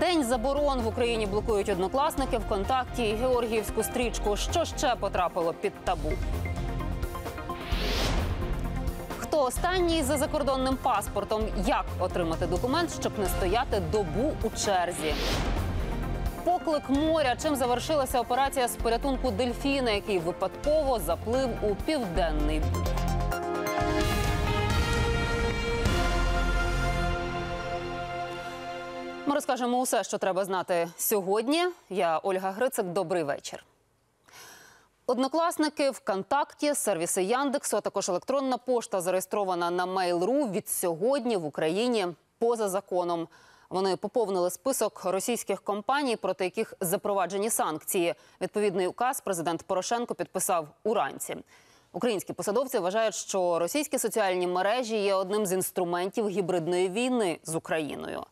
День заборон в Україні блокують однокласники ВКонтакті і Георгіївську стрічку. Що ще потрапило під табу? Хто останній за закордонним паспортом? Як отримати документ, щоб не стояти добу у черзі? Поклик моря. Чим завершилася операція з порятунку дельфіна, який випадково заплив у південний Ми розкажемо усе, що треба знати сьогодні. Я Ольга Грицик. Добрий вечір. Однокласники ВКонтакті, сервіси Яндексу, а також електронна пошта зареєстрована на Mail.ru від сьогодні в Україні поза законом. Вони поповнили список російських компаній, проти яких запроваджені санкції. Відповідний указ президент Порошенко підписав уранці. Українські посадовці вважають, що російські соціальні мережі є одним з інструментів гібридної війни з Україною.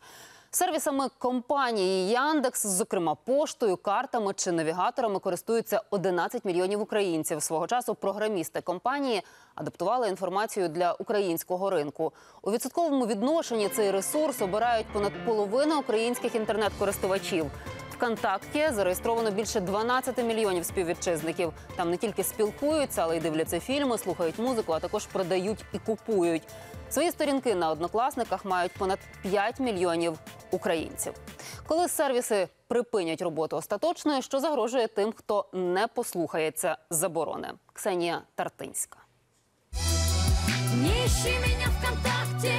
Сервісами компанії Яндекс, зокрема поштою, картами чи навігаторами, користуються 11 мільйонів українців. Свого часу програмісти компанії адаптували інформацію для українського ринку. У відсотковому відношенні цей ресурс обирають понад половина українських інтернет-користувачів. ВКонтакті зареєстровано більше 12 мільйонів співвітчизників. Там не тільки спілкуються, але й дивляться фільми, слухають музику, а також продають і купують. Свої сторінки на однокласниках мають понад 5 мільйонів українців. Коли сервіси припинять роботу остаточно, що загрожує тим, хто не послухається заборони. Ксенія Тартинська. Не ищи меня ВКонтакте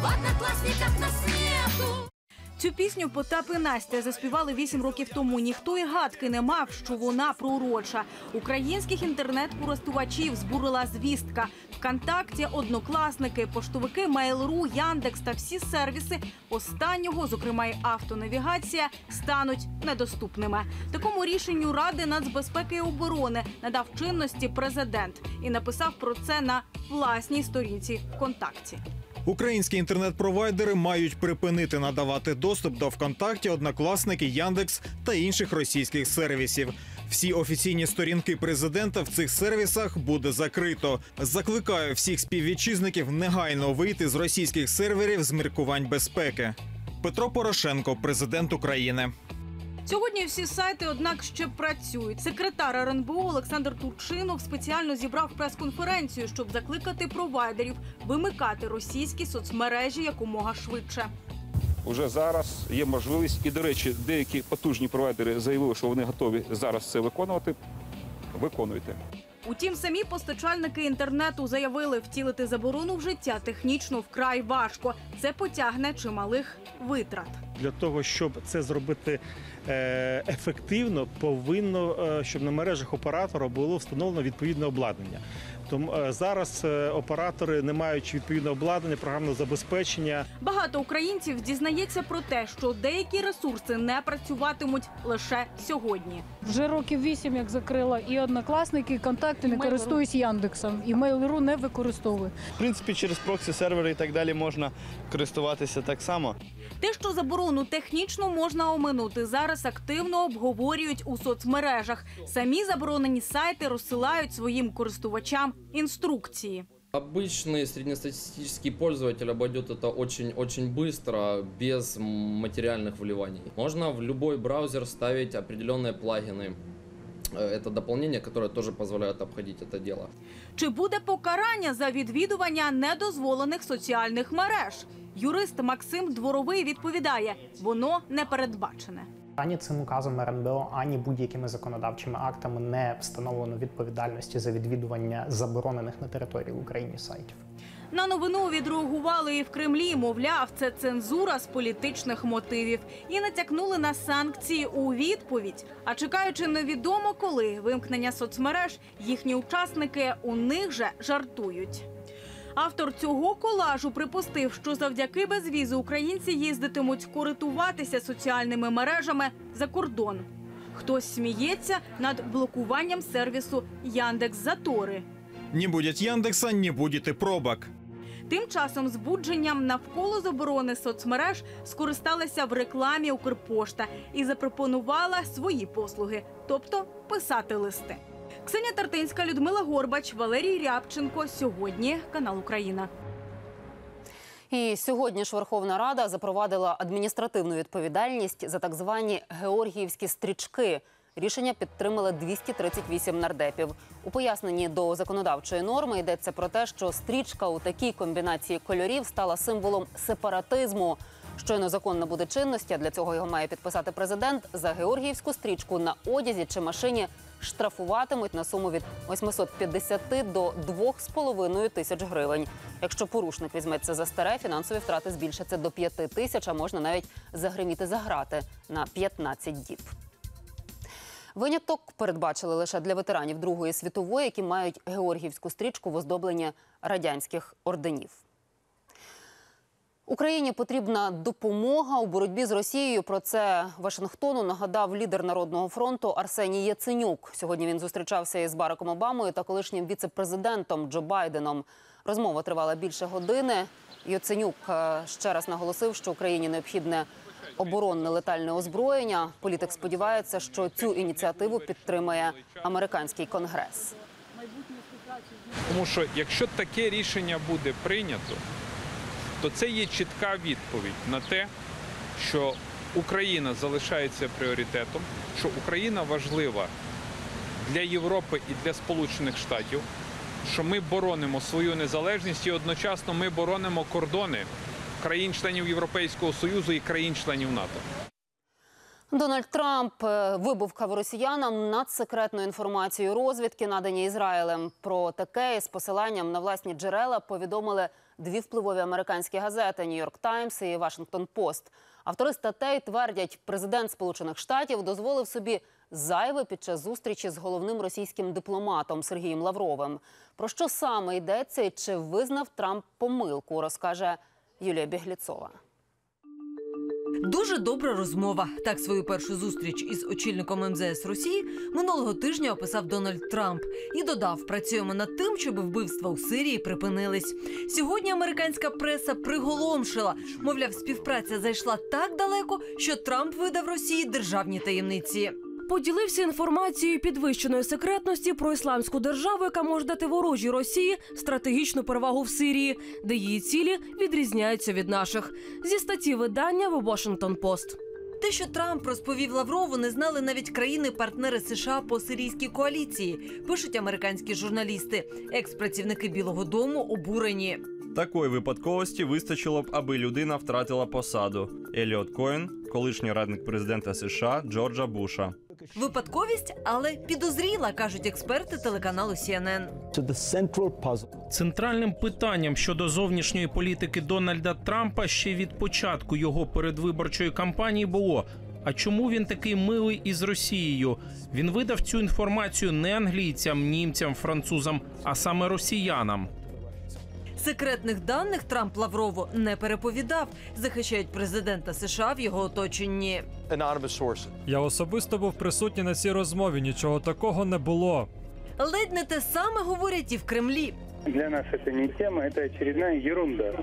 В одноклассниках на нету Цю пісню Потап і Настя заспівали вісім років тому. Ніхто і гадки не мав, що вона пророча. Українських інтернет-користувачів збурила звістка. Вконтакті, однокласники, поштовики, Mail.ru, Яндекс та всі сервіси останнього, зокрема й автонавігація, стануть недоступними. Такому рішенню Ради нацбезпеки і оборони надав чинності президент і написав про це на власній сторінці ВКонтакті. Українські інтернет-провайдери мають припинити надавати доступ до ВКонтакті, Однокласники, Яндекс та інших російських сервісів. Всі офіційні сторінки президента в цих сервісах буде закрито. Закликаю всіх співвітчизників негайно вийти з російських серверів з міркувань безпеки. Петро Порошенко, президент України. Сьогодні всі сайти, однак, ще працюють. Секретар РНБО Олександр Турчинов спеціально зібрав прес-конференцію, щоб закликати провайдерів вимикати російські соцмережі якомога швидше. Уже зараз є можливість, і до речі, деякі потужні провайдери заявили, що вони готові зараз це виконувати. Виконуйте. Утім, самі постачальники інтернету заявили, втілити заборону в життя технічно вкрай важко. Це потягне чималих витрат. Для того, щоб це зробити е, ефективно, повинно, е, щоб на мережах оператора було встановлено відповідне обладнання. Тому е, зараз оператори, не маючи відповідного обладнання, програмного забезпечення, Багато українців дізнається про те, що деякі ресурси не працюватимуть лише сьогодні. Вже років вісім, як закрила і однокласники, і контакти не користуюсь Яндексом, і Mail.ru не використовую. В принципі, через проксі сервери і так далі можна користуватися так само. Те, що заборону технічно можна оминути, зараз активно обговорюють у соцмережах. Самі заборонені сайти розсилають своїм користувачам інструкції. Обычный среднестатистический пользователь обойдет это очень-очень быстро, без материальных вливаний. Можно в любой браузер ставить определенные плагины. Э, Это дополнение, которое тоже позволяет обходить это дело. Чи буде покарання за відвідування недозволених соціальних мереж? Юрист Максим Дворовий відповідає: воно не передбачене. Ані цим указом РНБО, ані будь-якими законодавчими актами не встановлено відповідальності за відвідування заборонених на території України сайтів. На новину відреагували і в Кремлі. Мовляв, це цензура з політичних мотивів і натякнули на санкції у відповідь. А чекаючи невідомо коли вимкнення соцмереж, їхні учасники у них же жартують. Автор цього колажу припустив, що завдяки безвізу українці їздитимуть коритуватися соціальними мережами за кордон. Хтось сміється над блокуванням сервісу Яндекс Затори. Не будет Яндекса, не будет и пробок. Тим часом збудженням навколо заборони соцмереж скористалася в рекламі Укрпошта і запропонувала свої послуги, тобто писати листи. Ксенія Тартинська, Людмила Горбач, Валерій Рябченко. Сьогодні канал Україна. І сьогодні ж Верховна Рада запровадила адміністративну відповідальність за так звані георгіївські стрічки. Рішення підтримали 238 нардепів. У поясненні до законодавчої норми йдеться про те, що стрічка у такій комбінації кольорів стала символом сепаратизму. Щойно закон набуде чинності, а для цього його має підписати президент. За георгіївську стрічку на одязі чи машині штрафуватимуть на суму від 850 до 2,5 тисяч гривень. Якщо порушник візьметься за старе, фінансові втрати збільшаться до 5 тисяч, а можна навіть загриміти за грати на 15 діб. Виняток передбачили лише для ветеранів Другої світової, які мають георгіївську стрічку в оздобленні радянських орденів. Україні потрібна допомога у боротьбі з Росією. Про це Вашингтону нагадав лідер Народного фронту Арсеній Яценюк. Сьогодні він зустрічався із Бараком Обамою та колишнім віце-президентом Джо Байденом. Розмова тривала більше години. Яценюк е, ще раз наголосив, що Україні необхідне оборонне летальне озброєння. Політик сподівається, що цю ініціативу підтримає американський конгрес. Тому що якщо таке рішення буде прийнято, то це є чітка відповідь на те, що Україна залишається пріоритетом, що Україна важлива для Європи і для Сполучених Штатів, що ми боронимо свою незалежність і одночасно ми боронимо кордони країн-членів Європейського Союзу і країн-членів НАТО. Дональд Трамп е, вибувкав росіянам надсекретну інформацію розвідки, надані Ізраїлем. Про таке із посиланням на власні джерела повідомили дві впливові американські газети Нью-Йорк Таймс і Вашингтон Пост. Автори статей твердять, президент Сполучених Штатів дозволив собі зайве під час зустрічі з головним російським дипломатом Сергієм Лавровим. Про що саме йдеться і чи визнав Трамп помилку, розкаже Юлія Бігліцова. Дуже добра розмова. Так свою першу зустріч із очільником МЗС Росії минулого тижня описав Дональд Трамп і додав: працюємо над тим, щоб вбивства у Сирії припинились. Сьогодні американська преса приголомшила. Мовляв, співпраця зайшла так далеко, що Трамп видав Росії державні таємниці. Поділився інформацією підвищеної секретності про ісламську державу, яка може дати ворожій Росії стратегічну перевагу в Сирії, де її цілі відрізняються від наших. Зі статті видання в Washington Post. Те, що Трамп розповів Лаврову, не знали навіть країни-партнери США по сирійській коаліції. Пишуть американські журналісти. Екс-працівники Білого Дому обурені. Такої випадковості вистачило б, аби людина втратила посаду. Еліот Коен, колишній радник президента США Джорджа Буша. Випадковість, але підозріла, кажуть експерти телеканалу CNN. Центральним питанням щодо зовнішньої політики Дональда Трампа ще від початку його передвиборчої кампанії було. А чому він такий милий із Росією? Він видав цю інформацію не англійцям, німцям, французам, а саме росіянам. Секретних даних Трамп Лаврову не переповідав. Захищають президента США в його оточенні. Я особисто був присутній на цій розмові. Нічого такого не було. Ледь не те саме говорять і в Кремлі. Для нас это не тема, это очередная ерунда.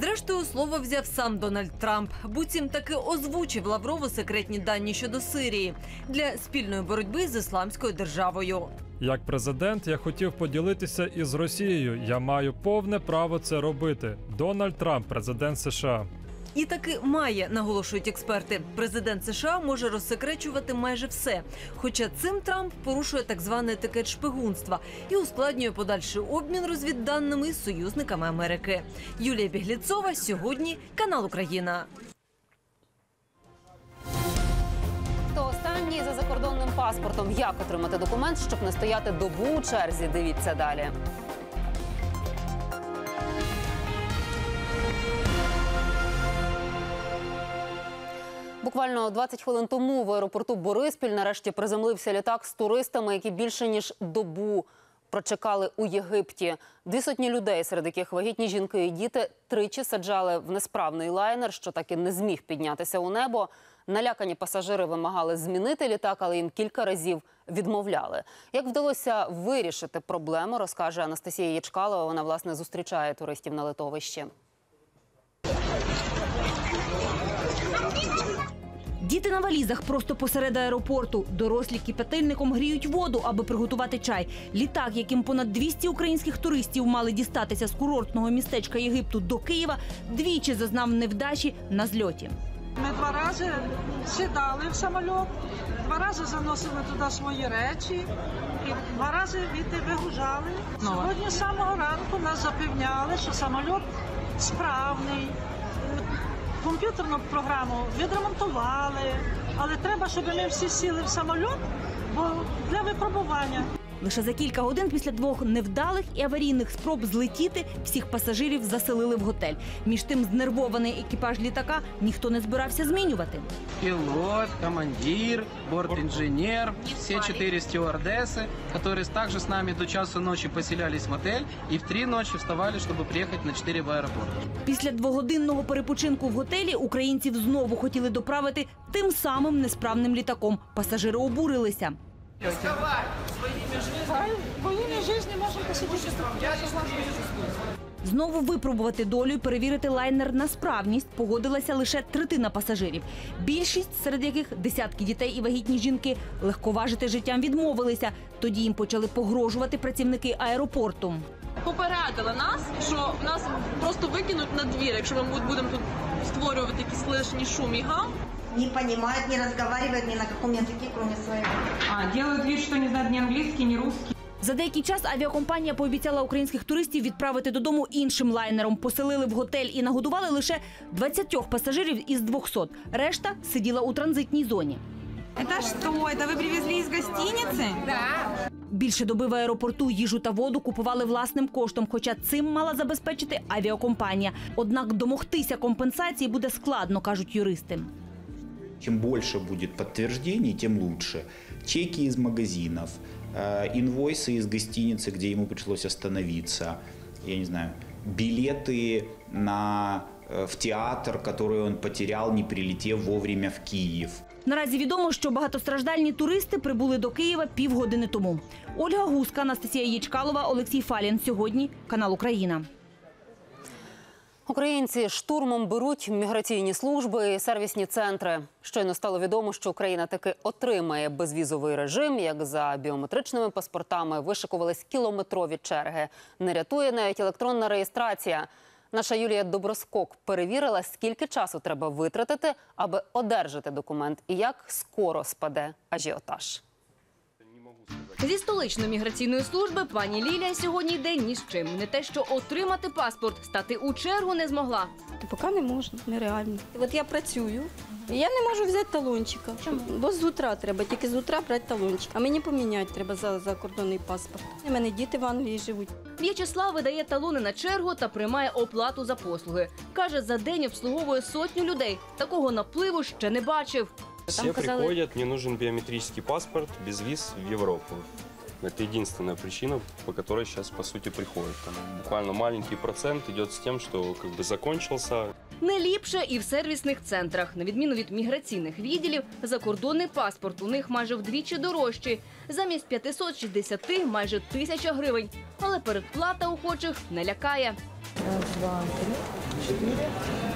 Зрештою, слово взяв сам Дональд Трамп. Буцім таки озвучив Лаврову секретні дані щодо Сирії для спільної боротьби з ісламською державою. Як президент, я хотів поділитися із Росією. Я маю повне право це робити. Дональд Трамп, президент США. І таки має, наголошують експерти. Президент США може розсекречувати майже все. Хоча цим Трамп порушує так званий етикет шпигунства і ускладнює подальший обмін розвідданими з союзниками Америки. Юлія Бігліцова сьогодні канал Україна. Хто за закордонним паспортом? Як отримати документ, щоб не стояти добу у черзі? Дивіться далі. Буквально 20 хвилин тому в аеропорту Бориспіль нарешті приземлився літак з туристами, які більше ніж добу прочекали у Єгипті. Дві сотні людей, серед яких вагітні жінки і діти, тричі саджали в несправний лайнер, що так і не зміг піднятися у небо. Налякані пасажири вимагали змінити літак, але їм кілька разів відмовляли. Як вдалося вирішити проблему, розкаже Анастасія Ячкалова. Вона власне зустрічає туристів на литовищі. Діти на валізах просто посеред аеропорту. Дорослі кипятильником гріють воду, аби приготувати чай. Літак, яким понад 200 українських туристів мали дістатися з курортного містечка Єгипту до Києва, двічі зазнав невдачі на зльоті. Ми два рази сідали в самоліт, два рази заносили туди свої речі і два рази відти вигружали. Сьогодні з самого ранку нас запевняли, що самоліт справний. Комп'ютерну програму відремонтували, але треба, щоб ми всі сіли в самоліт, бо для випробування. Лише за кілька годин після двох невдалих і аварійних спроб злетіти всіх пасажирів заселили в готель. Між тим, знервований екіпаж літака ніхто не збирався змінювати. Пилот, командир, бортинженер, все четыре стюардессы, которые также с нами до часу ночи поселялись в отель и в три ночи вставали, чтобы приехать на 4 в аэропорт. Після двогодинного перепочинку в готелі українців знову хотіли доправити тим самим несправним літаком. Пасажири обурилися. Воїни житті можемо посидіти. Знову випробувати долю і перевірити лайнер на справність погодилася лише третина пасажирів. Більшість, серед яких десятки дітей і вагітні жінки, легковажити життям відмовилися. Тоді їм почали погрожувати працівники аеропорту. Попередили нас, що нас просто викинуть на двір, якщо ми будемо тут створювати якийсь лишній шум і гам Не понимают, не разговаривают ни на каком языке, кроме своего. А, делают вид, що не знають ні англійський, ні русський. За деякий час авіакомпанія пообіцяла українських туристів відправити додому іншим лайнером. Поселили в готель і нагодували лише 20 пасажирів із 200. Решта сиділа у транзитній зоні. Это что? Это вы привезли из гостиницы? Да. Більше доби в аеропорту їжу та воду купували власним коштом, хоча цим мала забезпечити авіакомпанія. Однак домогтися компенсації буде складно, кажуть юристи. Чем больше будет подтверждений, тем лучше. Чеки из магазинов, э, инвойсы из гостиницы, где ему пришлось остановиться, я не знаю, билеты на, э, в театр, который он потерял, не прилетев вовремя в Киев. Наразі відомо, що багатостраждальні туристи прибули до Києва півгодини тому. Ольга Гуска, Анастасія Єчкалова, Олексій Фалін. Сьогодні канал Україна. Українці штурмом беруть міграційні служби і сервісні центри. Щойно стало відомо, що Україна таки отримає безвізовий режим. Як за біометричними паспортами вишикувались кілометрові черги. Не рятує навіть електронна реєстрація. Наша Юлія Доброскок перевірила, скільки часу треба витратити, аби одержати документ, і як скоро спаде ажіотаж. Зі столичної міграційної служби пані Лілія сьогодні йде ні з чим. Не те, що отримати паспорт, стати у чергу не змогла. Поки не можна, нереально. От я працюю, і я не можу взяти талончика. Бо з утра треба, тільки з утра брати талончик. А мені поміняти треба за закордонний паспорт. У мене діти в Англії живуть. В'ячеслав видає талони на чергу та приймає оплату за послуги. Каже, за день обслуговує сотню людей. Такого напливу ще не бачив. Все приходят, мне нужен биометрический паспорт без виз в Европу. Это единственная причина, по которой сейчас, по сути, приходят. Там буквально маленький процент идет с тем, что как бы закончился. Не ліпше і в сервісних центрах. На відміну від міграційних відділів, закордонний паспорт у них майже вдвічі дорожчий. Замість 560 – майже 1000 гривень. Але передплата охочих не лякає. Раз, два, три,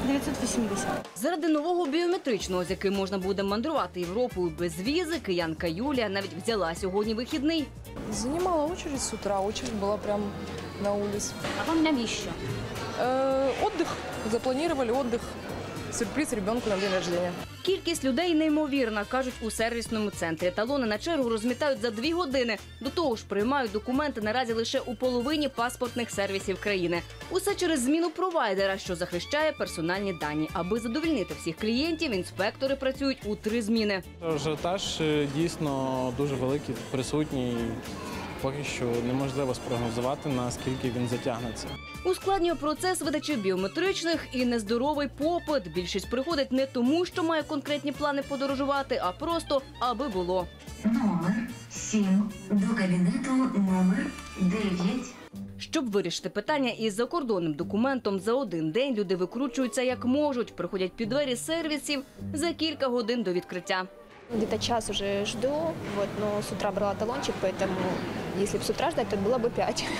980. Заради нового біометричного, з яким можна буде мандрувати Європою без візи, киянка Юлія навіть взяла сьогодні вихідний. Занимала очередь с утра, очередь была прям на улице. А вам навіщо? Э, отдых, запланировали отдых, сюрприз ребенку на день рождения. Кількість людей неймовірна, кажуть у сервісному центрі. Талони на чергу розмітають за дві години. До того ж, приймають документи наразі лише у половині паспортних сервісів країни. Усе через зміну провайдера, що захищає персональні дані. Аби задовольнити всіх клієнтів, інспектори працюють у три зміни. Ажіотаж е, дійсно дуже великий, присутній. Поки що неможливо спрогнозувати, наскільки він затягнеться. Ускладнює процес видачі біометричних і нездоровий попит. Більшість приходить не тому, що має конкретні плани подорожувати, а просто аби було. Номер 7 до кабінету номер 9. Щоб вирішити питання із закордонним документом за один день люди викручуються як можуть, приходять під двері сервісів за кілька годин до відкриття. Где-то час уже жду, вот, но с утра брала талончик, поэтому если бы с утра ждать, то было бы 5.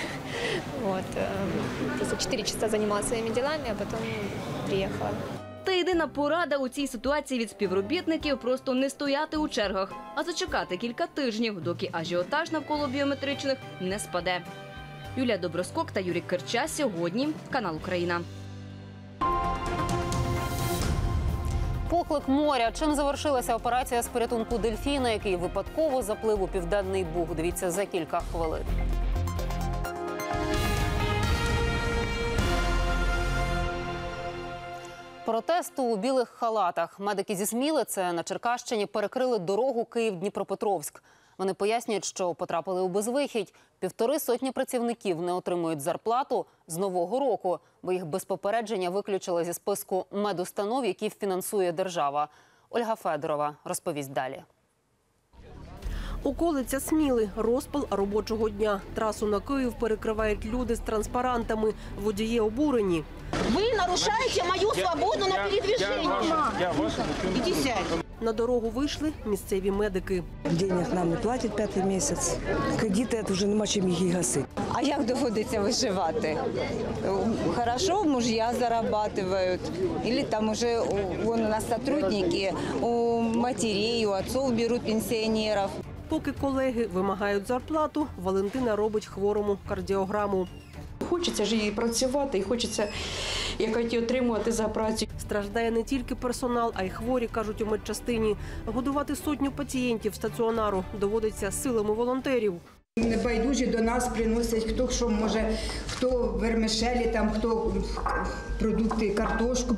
Вот, э, просто 4 часа занималась своими делами, а потом приехала. Та й Єдина порада у цій ситуації від співробітників просто не стояти у чергах, а зачекати кілька тижнів, доки ажіотаж навколо біометричних не спаде. Юлія Доброскок та Юрій Керча сьогодні канал Україна. Поклик моря. Чим завершилася операція з порятунку дельфіна, який випадково заплив у південний буг? Дивіться за кілька хвилин. Протесту у білих халатах. Медики зі Сміли, це на Черкащині, перекрили дорогу Київ-Дніпропетровськ. Вони пояснюють, що потрапили у безвихідь. Півтори сотні працівників не отримують зарплату з нового року, бо їх без попередження виключили зі списку медустанов, які фінансує держава. Ольга Федорова розповість далі. Околиця Сміли, розпал робочого дня. Трасу на Київ перекривають люди з транспарантами. Водії обурені. Вы нарушаете мою свободу на передвижение. Иди сядь. На дорогу вийшли місцеві медики. Денег нам не платять п'ятий місяць. Кредити вже нема чим їх гасити. А як доводиться виживати? Хорошо, мужья зарабатывают. Или там уже у- вон у нас сотрудники, у матерей, у отцов берут пенсионеров. Поки колеги вимагають зарплату, Валентина робить хворому кардіограму. Хочеться ж і працювати, і хочеться якось і отримувати за працю. Страждає не тільки персонал, а й хворі, кажуть у медчастині. Годувати сотню пацієнтів стаціонару доводиться силами волонтерів. Небайдужі до нас приносять хто що може, хто вермишелі, там хто продукти, картошку,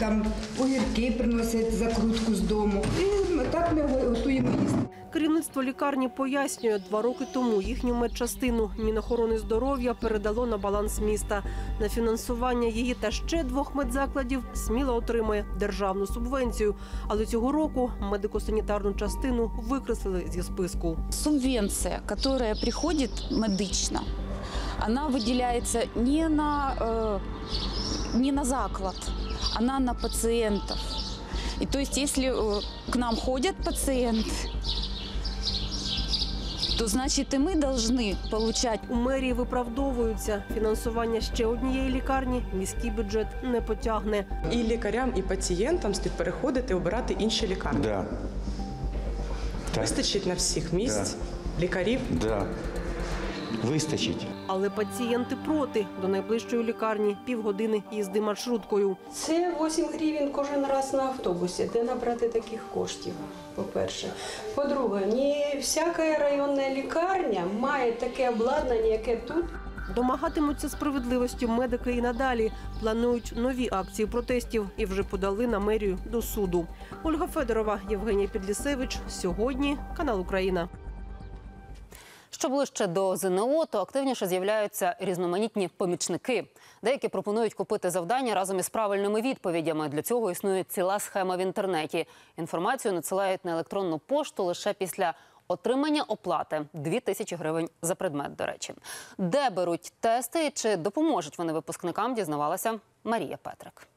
там огірки приносять закрутку з дому. І так ми готуємо їсти. Керівництво лікарні пояснює, два роки тому їхню медчастину Мінохорони здоров'я передало на баланс міста. На фінансування її та ще двох медзакладів сміло отримує державну субвенцію. Але цього року медико-санітарну частину викреслили зі списку. Субвенция, которая приходит медично, она выделяется не на, э, не на заклад, она на пациентов. И то есть, если э, к нам ходят пациенты, то значить і ми повинні отримати. У мерії виправдовуються. Фінансування ще однієї лікарні міський бюджет не потягне. І лікарям, і пацієнтам слід переходити, обирати інші лікарні. Да. Вистачить на всіх місць лікарів. Да. Вистачить. Але пацієнти проти до найближчої лікарні півгодини їзди маршруткою. Це 8 гривень кожен раз на автобусі. Де набрати таких коштів? По-перше. По-друге, не всяка районна лікарня має таке обладнання, яке тут. Домагатимуться справедливості медики і надалі. Планують нові акції протестів і вже подали на мерію до суду. Ольга Федорова, Євгеній Підлісевич. Сьогодні канал Україна. Що ближче до ЗНО, то активніше з'являються різноманітні помічники. Деякі пропонують купити завдання разом із правильними відповідями. Для цього існує ціла схема в інтернеті. Інформацію надсилають на електронну пошту лише після отримання оплати 2 тисячі гривень за предмет. До речі, де беруть тести чи допоможуть вони випускникам, дізнавалася Марія Петрик.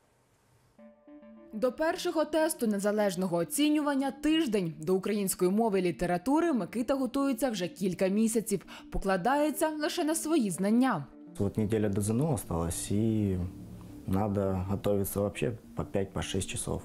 До першого тесту незалежного оцінювання тиждень до української мови і літератури Микита готується вже кілька місяців. Покладається лише на свої знання. Вот неделя до ЗНО осталась, и надо готовиться вообще по 5-6 часов.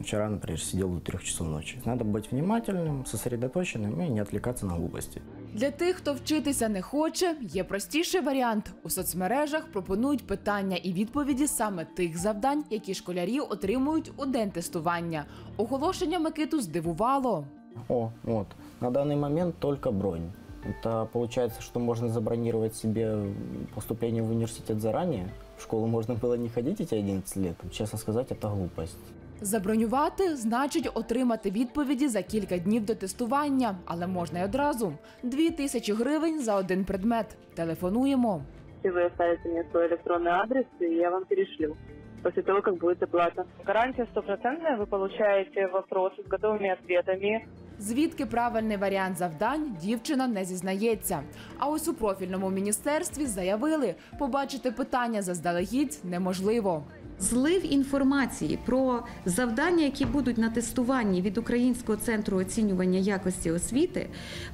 Вчера, например, сидел до 3 часов ночи. Надо быть внимательным, сосредоточенным и не отвлекаться на глупости. Для тих, хто вчитися не хоче, є простіший варіант. У соцмережах пропонують питання і відповіді саме тих завдань, які школярі отримують у день тестування. Оголошення Микиту здивувало. О, вот. На данный момент только бронь. Это получается, что можно забронировать себе поступление в университет заранее. В школу можно было не ходить эти 11 лет. Честно сказать, это глупость. Забронювати значить отримати відповіді за кілька днів до тестування, але можна й одразу. Дві тисячі гривень за один предмет. Телефонуємо. Вы оставите мне свой электронный адрес, и я вам перешлю после того, как будет оплата. Гарантия стопроцентная. Вы получаете вопросы с готовыми ответами. Звідки правильний варіант завдань дівчина не зізнається. А ось у профільному міністерстві заявили, побачити питання заздалегідь неможливо. Злив інформації про завдання, які будуть на тестуванні від Українського центру оцінювання якості освіти,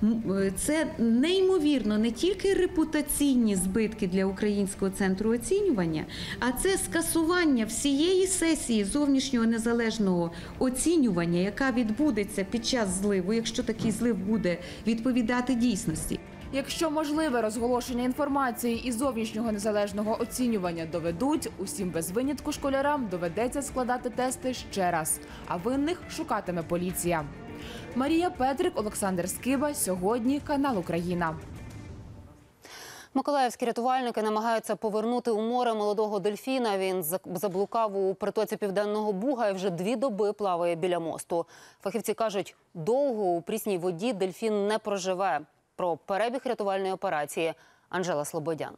е, це неймовірно не тільки репутаційні збитки для Українського центру оцінювання, а це скасування всієї сесії зовнішнього незалежного оцінювання, яка відбудеться під час зливу, якщо такий злив буде відповідати дійсності. Якщо можливе розголошення інформації і зовнішнього незалежного оцінювання доведуть, усім без винятку школярам доведеться складати тести ще раз, а винних шукатиме поліція. Марія Петрик, Олександр Скиба. Сьогодні канал Україна. Миколаївські рятувальники намагаються повернути у море молодого дельфіна. Він заблукав у притоці південного буга і вже дві доби плаває біля мосту. Фахівці кажуть, довго у прісній воді дельфін не проживе. Про перебіг рятувальної операції Анжела Слободян.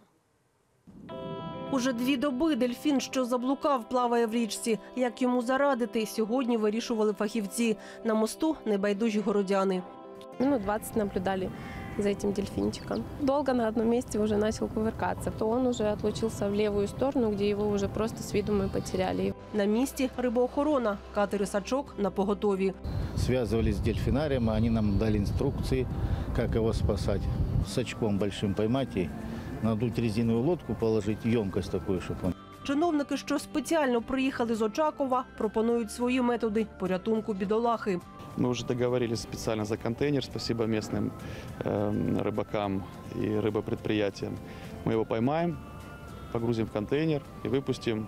Уже дві доби дельфін, що заблукав, плаває в річці. Як йому зарадити, сьогодні вирішували фахівці. На мосту небайдужі городяни. Ну, 20 наблюдали за этим дельфинчиком. Долго на одном месте уже начал кувыркаться. То он уже отлучился в левую сторону, где его уже просто с виду мы потеряли. На місці рибоохорона, катери сачок на поготові. Связывались с дельфинарием, они нам дали инструкции, как его спасать. С очком большим поймать и надуть резиновую лодку, положить емкость такую, чтобы он Чиновники, що спеціально приїхали з Очакова, пропонують свої методи порятунку бідолахи. Мы уже договорились специально за контейнер. Спасибо местным эм, рыбакам и рыбопредприятиям. Мы его поймаем, погрузим в контейнер и выпустим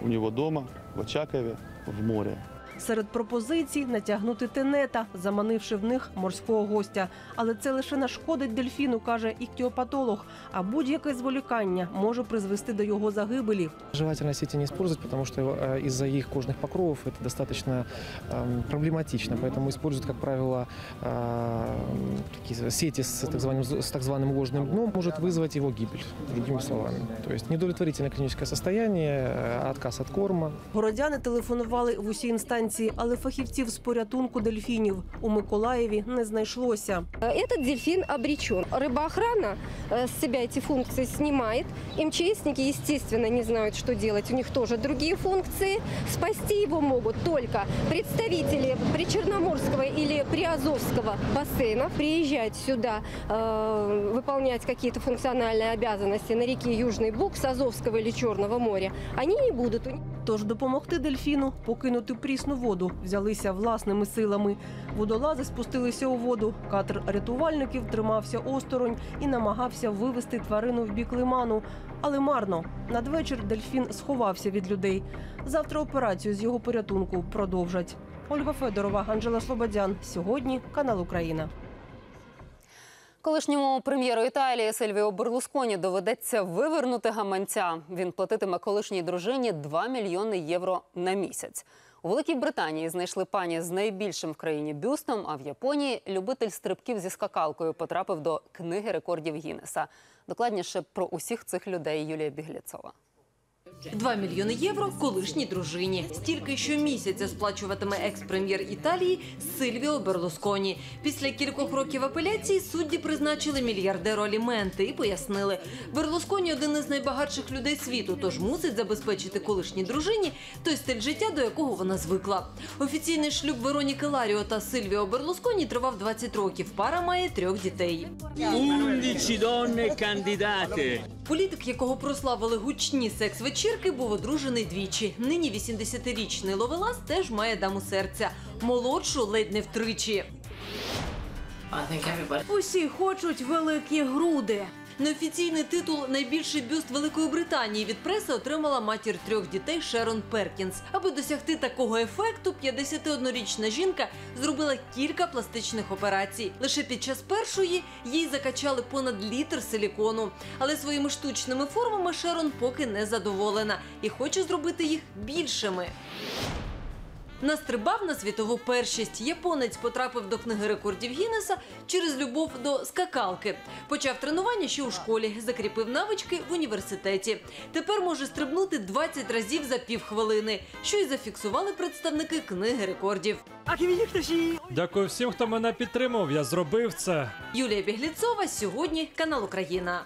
у него дома, в Очакове, в море. Серед пропозицій натягнути тенета, заманивши в них морського гостя. Але це лише нашкодить дельфіну, каже іхтіопатолог. А будь-яке зволікання може призвести до його загибелі. Желательно сети не использовать, потому что э, из-за их кожных покровов это достаточно эм, проблематично. Поэтому используют, как правило, э, такие сети с так, званым, с так званым ложным дном, может вызвать его гибель, другими словами. То есть недовлетворительное клиническое состояние, э, отказ от корма. Городяни телефонували в усі інстанції, але фахівців з порятунку дельфінів у Миколаєві не знайшлося. Этот дельфин обречен. Рыбоохрана э, с себя эти функции снимает. МЧСники, естественно, не знают, что делать. У них тоже другие функции. Спасти его могут только представители Причерноморского или Приазовского бассейнов. Приезжать сюда, э, выполнять какие-то функциональные обязанности на реке Южный Буг с Азовского или Черного моря, они не будут. Тож допомогти дельфіну покинути прісну воду взялися власними силами. Водолази спустилися у воду. Катер рятувальників тримався осторонь і намагався вивести тварину в бік лиману. Але марно. Надвечір дельфін сховався від людей. Завтра операцію з його порятунку продовжать. Ольга Федорова, Анжела Слободян. Сьогодні канал Україна. Колишньому прем'єру Італії Сильвіо Берлусконі доведеться вивернути гаманця. Він платитиме колишній дружині 2 мільйони євро на місяць. У Великій Британії знайшли пані з найбільшим в країні бюстом, а в Японії любитель стрибків зі скакалкою потрапив до книги рекордів Гіннеса. Докладніше про усіх цих людей Юлія Біглєцова. 2 мільйони євро колишній дружині. Стільки щомісяця сплачуватиме екс-прем'єр Італії Сильвіо Берлусконі. Після кількох років апеляції судді призначили мільярдеру аліменти і пояснили, Берлусконі один із найбагатших людей світу, тож мусить забезпечити колишній дружині той стиль життя, до якого вона звикла. Офіційний шлюб Вероніки Ларіо та Сильвіо Берлусконі тривав 20 років. Пара має трьох дітей. 11 donne candidate. Політик, якого прославили гучні секс-вечірки, був одружений двічі. Нині 80-річний Ловелас теж має даму серця. Молодшу ледь не втричі. Усі хочуть великі груди. Неофіційний титул Найбільший бюст Великої Британії від преси отримала матір трьох дітей Шерон Перкінс. Аби досягти такого ефекту, 51-річна жінка зробила кілька пластичних операцій. Лише під час першої їй закачали понад літр силікону. Але своїми штучними формами Шерон поки не задоволена і хоче зробити їх більшими. Настрибав на світову першість. Японець потрапив до книги рекордів Гіннеса через любов до скакалки. Почав тренування ще у школі, закріпив навички в університеті. Тепер може стрибнути 20 разів за півхвилини, що й зафіксували представники книги рекордів. Дякую всім, хто мене підтримав. Я зробив це. Юлія Бігліцова сьогодні канал Україна.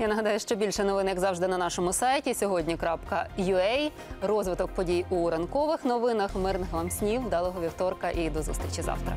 Я нагадаю, що більше новин, як завжди, на нашому сайті сьогодні.ua. Розвиток подій у ранкових новинах. Мирних вам снів, вдалого вівторка і до зустрічі завтра.